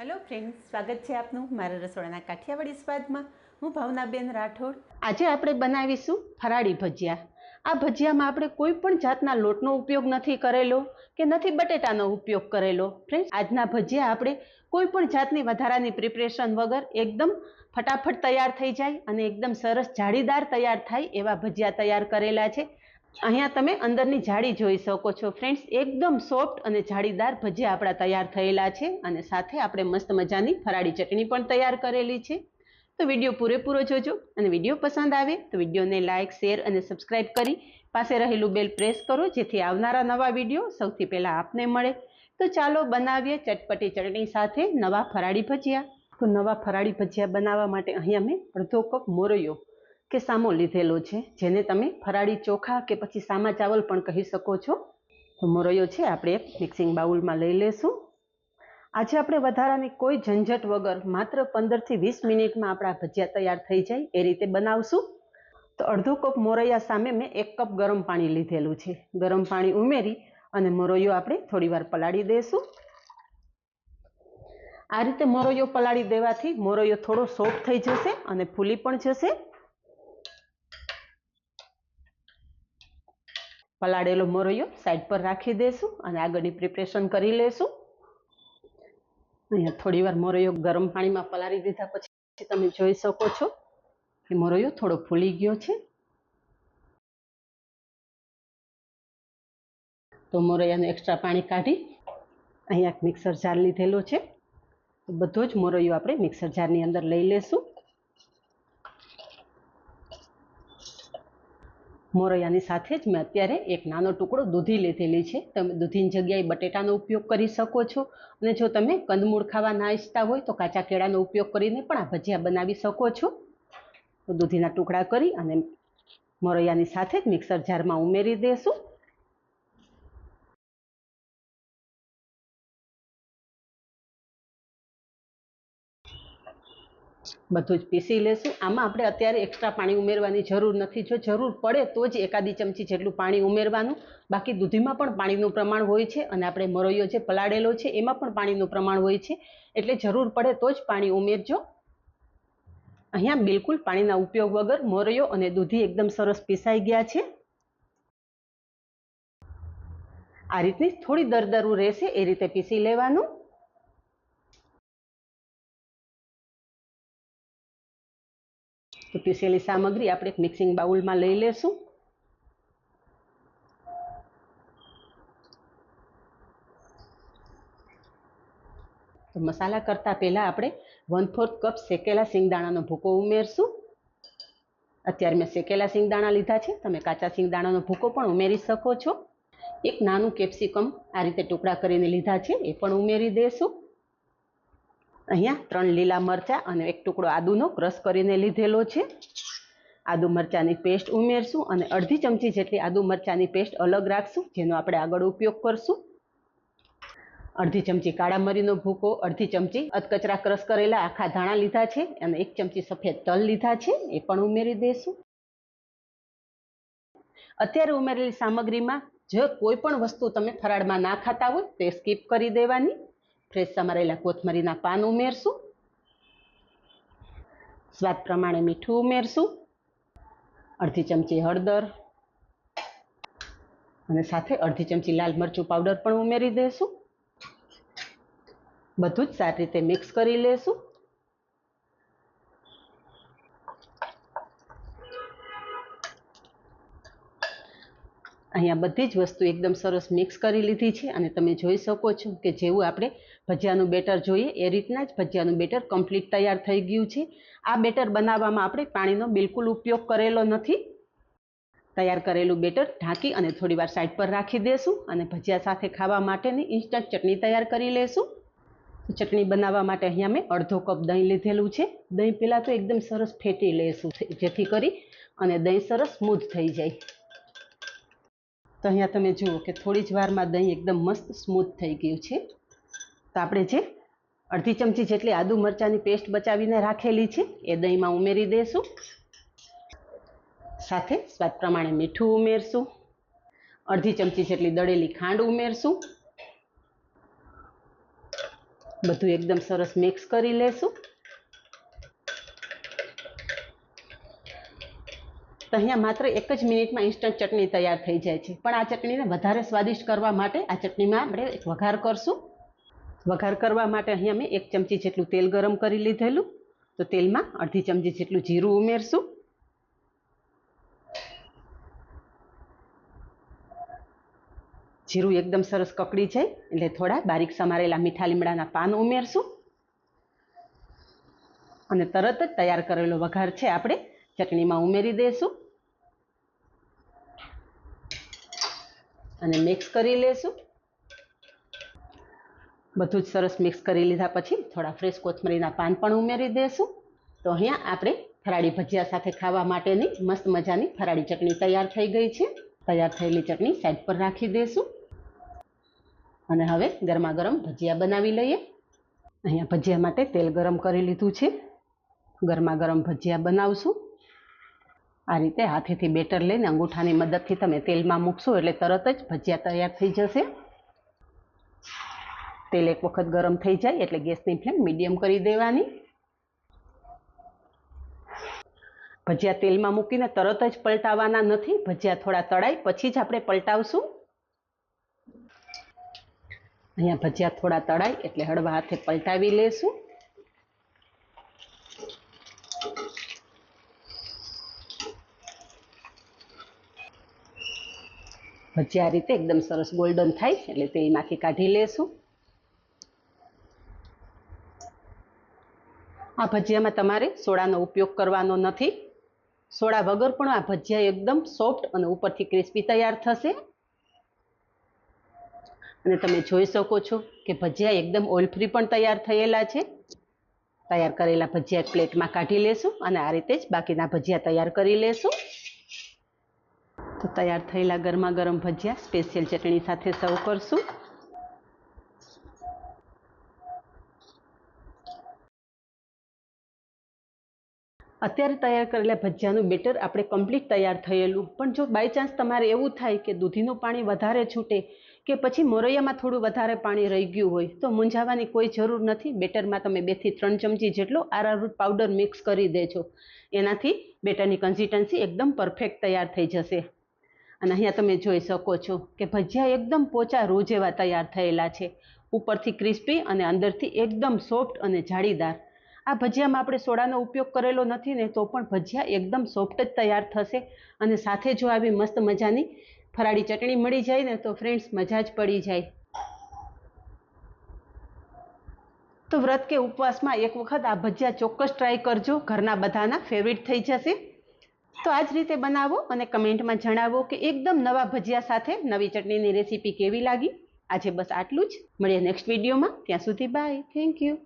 Hello friends સ્વાગત છે આપનું મારા રસોડાના કાઠિયાવાડી સ્વાદમાં. હું ભાવનાબેન રાઠોડ. આજે આપણે બનાવીશું ફરાળી ભજીયા. આ ભજીયામાં આપણે કોઈ પણ જાતના લોટનો ઉપયોગ નથી કરેલો કે નથી બટેટાનો ઉપયોગ કરેલો. ફ્રેન્ડ્સ આજના ભજીયા આપણે કોઈ પણ જાતની વધારાની પ્રિપરેશન વગર એકદમ ફટાફટ તૈયાર થઈ જાય અને એકદમ સરસ જાળીદાર તૈયાર થાય એવા ભજીયા તૈયાર કરેલા છે. અહીંયા તમે અંદરની જાળી જોઈ શકો છો. ફ્રેન્ડ્સ એકદમ સોફ્ટ અને જાળીદાર ભજીયા આપણા તૈયાર થયેલા છે અને સાથે આપણે મસ્ત મજાની ફરાળી ચટણી પણ તૈયાર કરેલી છે. તો વીડિયો પૂરેપૂરો જોજો અને વીડિયો પસંદ આવે તો વિડીયોને લાઇક શેર અને સબસ્ક્રાઇબ કરી પાસે રહેલું બેલ પ્રેસ કરો જેથી આવનારા નવા વીડિયો સૌથી પહેલાં આપને મળે. તો ચાલો બનાવીએ ચટપટી ચટણી સાથે નવા ફરાળી ભજીયા. તો નવા ફરાળી ભજીયા બનાવવા માટે અહીંયા મેં અડધો કપ મોરૈયો કે સામો લીધેલો છે? જેને તમે ફરાળી ચોખા કે પછી સામા ચાવલ પણ કહી શકો છો. તો મોરૈયો છે. આપણે મિક્સિંગ બાઉલમાં લઈ લેશું. આજે આપણે વધારાની કોઈ ઝંઝટ વગર માત્ર પંદરથી વીસ મિનિટમાં આપણા ભજીયા તૈયાર થઈ જાય એ રીતે બનાવશું. તો અડધો કપ મોરૈયા સામે મેં એક કપ ગરમ પાણી લીધેલું છે. ગરમ પાણી ઉમેરી અને મોરૈયો આપણે થોડીવાર પલાળી દઈશું આ રીતે મોરૈયો પલાળી દેવાથી મોરૈયો થોડો સોફ્ટ થઈ જશે અને ફૂલી પણ જશે. પલાળેલો મોરૈયો સાઈડ પર રાખી દઈશું અને આગળની પ્રિપરેશન કરી લેશું. અહીંયા થોડી વાર મોરૈયો ગરમ પાણીમાં પલાળી દીધા પછી તમે જોઈ શકો છો કે મોરૈયો થોડો ફૂલી ગયો છે. તો મોરૈયાનું એક્સ્ટ્રા પાણી કાઢી અહીંયા મિક્સર જાર લીધેલો છે. તો બધો જ મોરૈયો આપણે મિક્સર જારની અંદર લઈ લેશું. મોરૈયાની સાથે જ મેં અત્યારે એક નાનો ટુકડો દૂધી લીધેલી છે. તમે દૂધીની જગ્યાએ બટેટાનો ઉપયોગ કરી શકો છો અને જો તમે કંદમૂળ ખાવા ના ઈચ્છતા હોય તો કાચા કેળાનો ઉપયોગ કરીને પણ આ ભજીયા બનાવી શકો છો. દૂધીના ટુકડા કરી અને મોરૈયાની સાથે જ મિક્સર જારમાં ઉમેરી દઈશું બધું જ પીસી લેશું. આમાં આપણે અત્યારે એક્સ્ટ્રા પાણી ઉમેરવાની જરૂર નથી. જો જરૂર પડે તો જ એકાદી ચમચી જેટલું પાણી ઉમેરવાનું. બાકી દૂધીમાં પણ પાણીનું પ્રમાણ હોય છે અને આપણે મરોયો જે પલાળેલો છે એમાં પણ પાણીનું પ્રમાણ હોય છે. એટલે જરૂર પડે તો જ પાણી ઉમેરજો. અહીંયા બિલકુલ પાણીના ઉપયોગ વગર મોરૈયો અને દૂધી એકદમ સરસ પીસાઈ ગયા છે. આ રીતની થોડી દરદરું રહેશે એ રીતે પીસી લેવાનું. તો પીસેલી સામગ્રી આપણે એક મિક્સિંગ બાઉલમાં લઈ લેશું. તો મસાલા કરતાં પહેલાં આપણે વન ફોર્થ કપ શેકેલા સિંગદાણાનો ભૂકો ઉમેરશું. અત્યારે મેં શેકેલા સિંગદાણા લીધા છે. તમે કાચા સિંગદાણાનો ભૂકો પણ ઉમેરી શકો છો. એક નાનું કેપ્સિકમ આ રીતે ટુકડા કરીને લીધા છે, એ પણ ઉમેરી દઈશું અહીંયા ત્રણ લીલા મરચાં અને એક ટુકડો આદુનો ક્રશ કરીને લીધેલો છે. આદુ મરચાંની પેસ્ટ ઉમેરશું અને અડધી ચમચી જેટલી આદુ મરચાંની પેસ્ટ અલગ રાખશું, જેનો આપણે આગળ ઉપયોગ કરશું. અડધી ચમચી કાળા મરીનો ભૂકો, અડધી ચમચી અધકચરા ક્રશ કરેલા આખા ધાણા લીધા છે અને એક ચમચી સફેદ તલ લીધા છે, એ પણ ઉમેરી દઈશું. અત્યારે ઉમેરેલી સામગ્રીમાં જે કોઈ પણ વસ્તુ તમે ફરાળમાં ના ખાતા હોય તે સ્કીપ કરી દેવાની. ફ્રેશ સમારેલા કોથમરીના પાન ઉમેરશું. સ્વાદ પ્રમાણે મીઠું ઉમેરશું. અડધી ચમચી હળદર. અને સાથે અડધી ચમચી લાલ મરચું પાવડર પણ ઉમેરી દઈશું બધું જ સારી રીતે મિક્સ કરી લેશું. અહીંયા બધી જ વસ્તુ એકદમ સરસ મિક્સ કરી લીધી છે અને તમે જોઈ શકો છો કે જેવું આપણે ભજીયાનું બેટર જોઈએ, એ રીતના જ ભજીયાનું બેટર કમ્પ્લીટ તૈયાર થઈ ગયું છે. આ બેટર બનાવવામાં આપણે પાણીનો બિલકુલ ઉપયોગ કરેલો નથી. તૈયાર કરેલું બેટર ઢાંકી અને થોડીવાર સાઈડ પર રાખી દેશું અને ભજીયા સાથે ખાવા માટેની ઇન્સ્ટન્ટ ચટણી તૈયાર કરી લેશું. ચટણી બનાવવા માટે અહીંયા મેં અડધો કપ દહીં લીધેલું છે. દહીં પહેલાં તો એકદમ સરસ ફેટી લેશું, જેથી કરી અને દહીં સરસ સ્મૂથ થઈ જાય. તો અહીંયા તમે જુઓ કે થોડી જ વારમાં દહીં એકદમ મસ્ત સ્મૂથ થઈ ગયું છે. તો આપણે જે અડધી ચમચી જેટલી આદુ મરચાંની પેસ્ટ બચાવીને રાખેલી છે, એ દહીંમાં ઉમેરી દઈશું સાથે સ્વાદ પ્રમાણે મીઠું ઉમેરશું. અડધી ચમચી જેટલી દળેલી ખાંડ ઉમેરશું. બધું એકદમ સરસ મિક્સ કરી લેશું. તો અહીંયા માત્ર એક જ મિનિટમાં ઇન્સ્ટન્ટ ચટણી તૈયાર થઈ જાય છે. પણ આ ચટણીને વધારે સ્વાદિષ્ટ કરવા માટે આ ચટણીમાં આપણે એક વઘાર કરશું. વઘાર કરવા માટે અહીંયા મેં એક ચમચી જેટલું તેલ ગરમ કરી લીધેલું. તો તેલમાં અડધી ચમચી જેટલું જીરું ઉમેરશું. જીરું એકદમ સરસ કકડી જાય, એટલે થોડા બારીક સમારેલા મીઠા લીમડાના પાન ઉમેરશું. અને તરત જ તૈયાર કરેલો વઘાર છે આપણે ચટણીમાં ઉમેરી દઈશું અને મિક્સ કરી લેશું. બધું જ સરસ મિક્સ કરી લીધા પછી થોડા ફ્રેશ કોથમરીના પાન પણ ઉમેરી દઈશું તો અહીંયા આપણે ફરાળી ભજીયા સાથે ખાવા માટેની મસ્ત મજાની ફરાળી ચટણી તૈયાર થઈ ગઈ છે. તૈયાર થયેલી ચટણી સાઈડ પર રાખી દઈશું અને હવે ગરમા ગરમ ભજીયા બનાવી લઈએ. અહીંયા ભજીયા માટે તેલ ગરમ કરી લીધું છે. ગરમા ગરમ ભજીયા બનાવશું. આ રીતે હાથેથી બેટર લઈને અંગૂઠાની મદદથી તમે તેલમાં મૂકશો એટલે તરત જ ભજીયા તૈયાર થઈ જશે. તેલ એક વખત ગરમ થઈ જાય એટલે ગેસની ફ્લેમ મીડિયમ કરી દેવાની. ભજીયા તેલમાં મૂકીને તરત જ પલટાવવાના નથી, ભજીયા થોડા તળાય પછી જ આપણે પલટાવશું. અહીંયા ભજીયા થોડા તળાય એટલે હળવા હાથે પલટાવી લેશું. ભજીયા રીતે એકદમ સરસ ગોલ્ડન થાય એટલે તેમાંથી કાઢી લેશું. આ ભજીયામાં તમારે સોડાનો ઉપયોગ કરવાનો નથી. સોડા વગર પણ આ ભજીયા એકદમ સોફ્ટ અને ઉપરથી ક્રિસ્પી તૈયાર થશે. અને તમે જોઈ શકો છો કે ભજીયા એકદમ ઓઇલ ફ્રી પણ તૈયાર થયેલા છે. તૈયાર કરેલા ભજીયા પ્લેટમાં કાઢી લેશું અને આ રીતે જ બાકીના ભજીયા તૈયાર કરી લેશું. તો તૈયાર થયેલા ગરમા ગરમ ભજીયા સ્પેશિયલ ચટણી સાથે સર્વ કરશું. અત્યારે તૈયાર કરેલા ભજીયાનું બેટર આપણે કમ્પ્લીટ તૈયાર થયેલું. પણ જો બાય ચાન્સ તમારે એવું થાય કે દૂધીનું પાણી વધારે છૂટે કે પછી મોરૈયામાં થોડું વધારે પાણી રહી ગયું હોય, તો મૂંઝાવાની કોઈ જરૂર નથી. બેટરમાં તમે બેથી ત્રણ ચમચી જેટલો આરારૂટ પાવડર મિક્સ કરી દેજો. એનાથી બેટરની કન્સિસ્ટન્સી એકદમ પરફેક્ટ તૈયાર થઈ જશે. અને અહીંયા તમે જોઈ શકો છો કે ભજીયા એકદમ પોચા રૂ જેવા તૈયાર થયેલા છે. ઉપરથી ક્રિસ્પી અને અંદરથી એકદમ સોફ્ટ અને જાળીદાર. આ ભજીયામાં આપણે સોડાનો ઉપયોગ કરેલો નથી ને તો પણ ભજીયા એકદમ સોફ્ટ જ તૈયાર થશે અને સાથે જો આવી મસ્ત મજાની ફરાળી ચટણી મળી જાય ને તો ફ્રેન્ડ્સ મજા જ પડી જાય. તો વ્રત કે ઉપવાસમાં એક વખત આ ભજીયા ચોક્કસ ટ્રાય કરજો. ઘરના બધાના ફેવરિટ થઈ જશે. તો આ જ રીતે બનાવો અને કમેન્ટમાં જણાવો કે એકદમ નવા ભજીયા સાથે નવી ચટણીની રેસીપી કેવી લાગી. આજે બસ આટલું જ. મળીએ નેક્સ્ટ વિડીયોમાં ત્યાં સુધી બાય થેન્ક યુ